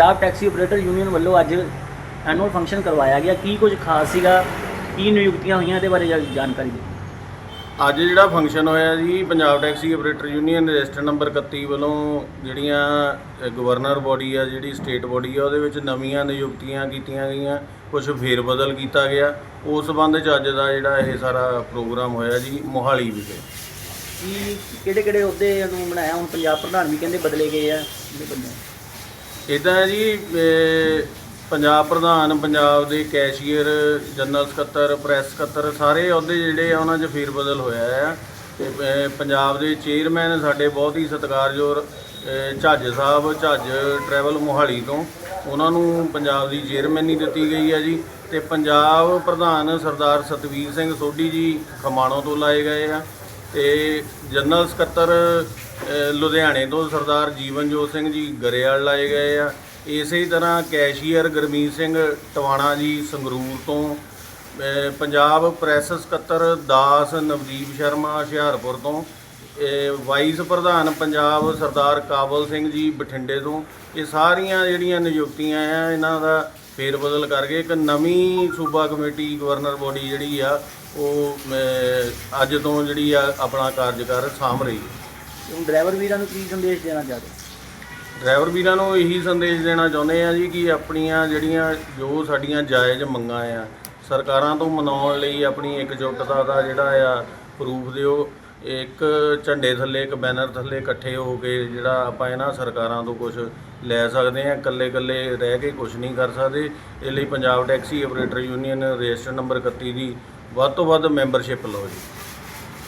Punjab taxi operator union ਵੱਲੋਂ ਅੱਜ annual function ਕਰਵਾਇਆ ਗਿਆ। ਕੀ ਕੁਝ ਖਾਸ ਸੀਗਾ? ਕੀ ਨਿਯੁਕਤੀਆਂ ਹੋਈਆਂ ਇਹਦੇ ਬਾਰੇ ਜਾਣਕਾਰੀ ਦਿਓ। ਅੱਜ ਜਿਹੜਾ ਫੰਕਸ਼ਨ ਹੋਇਆ ਜੀ Punjab taxi operator union register number 31 ਵੱਲੋਂ ਜਿਹੜੀਆਂ ਗਵਰਨਰ ਬੋਡੀ ਆ ਜਿਹੜੀ ਸਟੇਟ ਬੋਡੀ ਆ ਉਹਦੇ ਵਿੱਚ ਨਵੀਆਂ ਨਿਯੁਕਤੀਆਂ ਕੀਤੀਆਂ ਗਈਆਂ। ਕੁਝ ਫੇਰ ਬਦਲ ਕੀਤਾ ਗਿਆ। ਉਸ ਸੰਬੰਧ ਚ ਅੱਜ ਦਾ ਜਿਹੜਾ ਇਹ ਸਾਰਾ ਪ੍ਰੋਗਰਾਮ ਹੋਇਆ ਜੀ ਮੋਹਾਲੀ ਵਿਖੇ। ਕੀ ਕਿਹੜੇ ਕਿਹੜੇ ਅਹੁਦੇ ਨੂੰ ਬਣਾਇਆ? ਹੁਣ ਪੰਜਾਬ ਪ੍ਰਧਾਨ ਵੀ ਕਹਿੰਦੇ ਬਦਲੇ ਗਏ ਆ। ਜਿਹੜੇ ਬੰਦੇ ਇਦਾਂ ਜੀ ਪੰਜਾਬ ਪ੍ਰਧਾਨ, ਪੰਜਾਬ ਦੇ ਕੈਸ਼ੀਅਰ, ਜਨਰਲ ਸਕੱਤਰ, ਪ੍ਰੈਸ ਸਕੱਤਰ, ਸਾਰੇ ਅਹੁਦੇ ਜਿਹੜੇ ਆ, ਉਹਨਾਂ 'ਚ ਫੇਰ ਬਦਲ ਹੋਇਆ ਆ ਤੇ ਪੰਜਾਬ ਦੇ ਚੇਅਰਮੈਨ ਸਾਡੇ ਬਹੁਤ ਹੀ ਸਤਿਕਾਰਯੋਗ ਝੱਜ ਸਾਹਿਬ, ਝੱਜ ਟਰੈਵਲ ਮੋਹਾਲੀ ਤੋਂ, ਉਹਨਾਂ ਨੂੰ ਪੰਜਾਬ ਦੀ ਚੇਅਰਮੈਨੀ ਦਿੱਤੀ ਗਈ ਹੈ ਜੀ। ਤੇ ਪੰਜਾਬ ਪ੍ਰਧਾਨ ਸਰਦਾਰ ਸਤਵੀਰ ਸਿੰਘ ਸੋਢੀ ਜੀ ਖਮਾਣੋਂ ਤੋਂ ਲਾਏ ਗਏ ਆ। ਤੇ ਜਨਰਲ ਸਕੱਤਰ ਲੁਧਿਆਣੇ ਤੋਂ ਸਰਦਾਰ ਜੀਵਨਜੋਤ ਸਿੰਘ ਜੀ ਗਰੇਵਾਲ ਲਾਏ ਗਏ ਆ। ਇਸੇ ਤਰ੍ਹਾਂ ਕੈਸ਼ੀਅਰ ਗਰਮੀਤ ਸਿੰਘ ਟਵਾਣਾ ਜੀ ਸੰਗਰੂਰ ਤੋਂ ਪੰਜਾਬ ਪ੍ਰੈਸ ਸਕੱਤਰ ਦਾਸ ਨਵਦੀਪ ਸ਼ਰਮਾ ਹੁਸ਼ਿਆਰਪੁਰ ਤੋਂ ਵਾਈਸ ਪ੍ਰਧਾਨ ਪੰਜਾਬ ਸਰਦਾਰ ਕਾਬਲ ਸਿੰਘ ਜੀ ਬਠਿੰਡੇ ਤੋਂ। ਇਹ ਸਾਰੀਆਂ ਜਿਹੜੀਆਂ ਨਿਯੁਕਤੀਆਂ ਆ, ਇਹਨਾਂ ਦਾ ਫੇਰ ਬਦਲ ਕਰਕੇ ਇੱਕ ਨਵੀਂ ਸੂਬਾ ਕਮੇਟੀ ਗਵਰਨਰ ਬੋਡੀ ਜਿਹੜੀ ਆ, ਉਹ ਅੱਜ ਤੋਂ ਜਿਹੜੀ ਆ ਆਪਣਾ ਕਾਰਜਕਾਰ ਸਾਂਭ ਰਹੀ ਹੈ। ਹੁਣ ਡਰਾਈਵਰ ਵੀਰਾਂ ਨੂੰ ਕੀ ਸੰਦੇਸ਼ ਦੇਣਾ ਚਾਹਦੇ ਡਰਾਈਵਰ ਵੀਰਾਂ ਨੂੰ ਇਹੀ ਸੰਦੇਸ਼ ਦੇਣਾ ਚਾਹੁੰਦੇ ਆ ਜੀ ਕਿ ਆਪਣੀਆਂ ਜਿਹੜੀਆਂ ਜੋ ਸਾਡੀਆਂ ਜਾਇਜ਼ ਮੰਗਾਂ ਆ, ਸਰਕਾਰਾਂ ਤੋਂ ਮਨਾਉਣ ਲਈ ਆਪਣੀ ਇਕਜੁੱਟਤਾ ਦਾ ਜਿਹੜਾ ਆ ਪ੍ਰੂਫ ਦਿਓ। ਇੱਕ ਝੰਡੇ ਥੱਲੇ, ਇੱਕ ਬੈਨਰ ਥੱਲੇ ਇਕੱਠੇ ਹੋ ਕੇ ਜਿਹੜਾ ਆਪਾਂ ਇਹਨਾਂ ਸਰਕਾਰਾਂ ਤੋਂ ਕੁਝ ਲੈ ਸਕਦੇ ਆ ਇਕੱਲੇ ਇਕੱਲੇ ਰਹਿ ਕੇ ਕੁਝ ਨਹੀਂ ਕਰ ਸਕਦੇ। ਇਹ ਲਈ Punjab taxi operator union register number 31 ਦੀ ਵੱਧ ਤੋਂ ਵੱਧ ਮੈਂਬਰਸ਼ਿਪ ਲਓ ਜੀ।